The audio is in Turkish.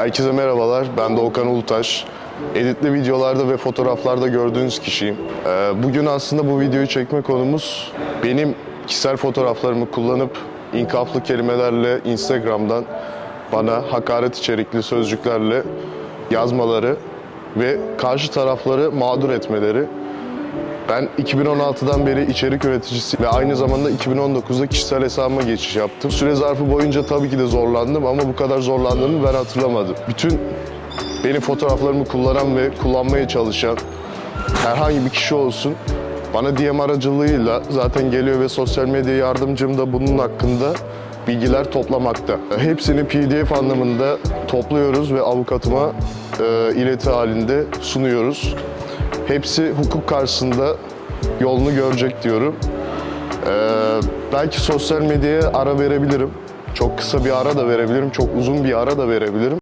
Herkese merhabalar, ben Doğukan Ulutaş. Editli videolarda ve fotoğraflarda gördüğünüz kişiyim. Ee, Bugün aslında bu videoyu çekme konumuz benim kişisel fotoğraflarımı kullanıp inkaflı kelimelerle Instagram'dan bana hakaret içerikli sözcüklerle yazmaları ve karşı tarafları mağdur etmeleri. Ben 2016'dan beri içerik üreticisi ve aynı zamanda 2019'da kişisel hesabıma geçiş yaptım. Süre zarfı boyunca tabii ki de zorlandım ama bu kadar zorlandığımı ben hatırlamadım. Bütün benim fotoğraflarımı kullanan ve kullanmaya çalışan herhangi bir kişi olsun bana DM aracılığıyla zaten geliyor ve sosyal medya yardımcım da bunun hakkında bilgiler toplamakta. Hepsini PDF anlamında topluyoruz ve avukatıma e, ileti halinde sunuyoruz. Hepsi hukuk karşısında yolunu görecek diyorum. Ee, belki sosyal medyaya ara verebilirim. Çok kısa bir ara da verebilirim, çok uzun bir ara da verebilirim.